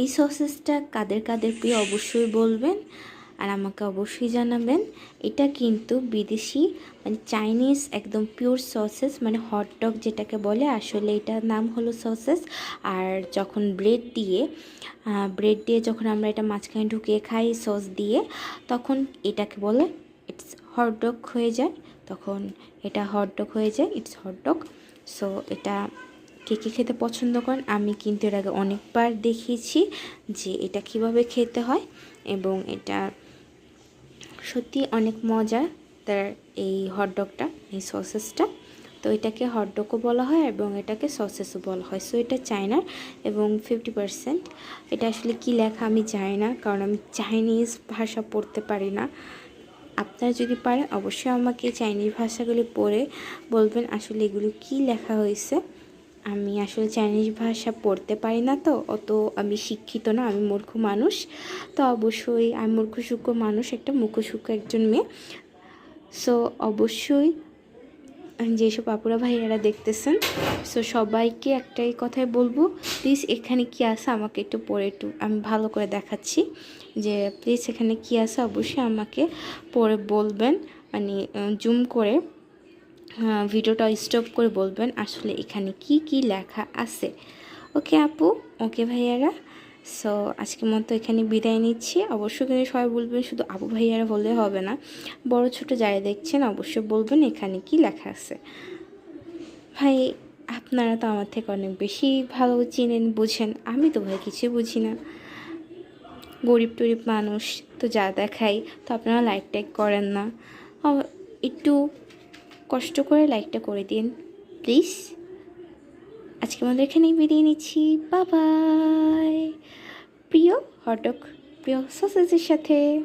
এই সসেসটা কাদের কাদের প্রিয় অবশ্যই বলবেন আর আমাকে অবশ্যই জানাবেন। এটা কিন্তু বিদেশি মানে চাইনিজ একদম পিওর সসেস মানে হট ডগ যেটাকে বলে, আসলে এটার নাম হলো সসেস আর যখন ব্রেড দিয়ে ব্রেড দিয়ে যখন আমরা এটা মাঝখানে ঢুকিয়ে খাই সস দিয়ে, তখন এটাকে বলে ইটস হট ডগ হয়ে যায়। তখন এটা হট ডগ হয়ে যায় ইটস হট ডগ সো এটা কে কে খেতে পছন্দ করেন, আমি কিন্তু এর আগে অনেকবার দেখিয়েছি যে এটা কীভাবে খেতে হয় এবং এটা সত্যি অনেক মজা তার এই হটডগটা এই সসেসটা তো এটাকে হটডগও বলা হয় এবং এটাকে সসেসও বলা হয়। সো এটা চায়নার এবং ফিফটি পারসেন্ট এটা আসলে কি লেখা আমি জানি না, কারণ আমি চাইনিজ ভাষা পড়তে পারি না। আপনারা যদি পারেন, অবশ্যই আমাকে চাইনিজ ভাষাগুলি পড়ে বলবেন আসলে এগুলো কি লেখা হয়েছে। আমি আসলে চাইনিজ ভাষা পড়তে পারি না তো, অত আমি শিক্ষিত না, আমি মূর্খ মানুষ। তো অবশ্যই আমি মূর্খ সূক্ষ্ম মানুষ, একটা মুখ্য সূক্ষ্ম একজন মেয়ে। সো অবশ্যই যেসব আপুরা ভাইয়ারা দেখতেছেন সো সবাইকে একটাই কথাই বলব প্লিজ এখানে কি আছে? আমাকে একটু পরে একটু, আমি ভালো করে দেখাচ্ছি যে প্লিজ এখানে কি আছে? অবশ্যই আমাকে পরে বলবেন। মানে জুম করে। ভিডিওটা স্টপ করে বলবেন আসলে এখানে কি কি লেখা আছে। ওকে আপু? ওকে ভাইয়ারা? সো আজকের মতো এখানে বিদায় নিচ্ছি। অবশ্যই কিন্তু সবাই বলবেন শুধু আপু ভাইয়ারা বললে হবে না। বড় ছোট যারা দেখছেন অবশ্যই বলবেন এখানে কি লেখা আছে। ভাই, আপনারা তো আমার থেকে অনেক বেশি ভালো চিনেন, বুঝেন। আমি তো ভাই কিছু বুঝি না। গরিব টরিব মানুষ তো যা দেখাই তো আপনারা লাইক টাইক করেন না। একটু কষ্ট করে লাইকটা করে দিন, প্লিজ। আজকে আমাদের এখানেই বেরিয়ে নিচ্ছি। বাবাই প্রিয় হটক, প্রিয় সসেজের সাথে।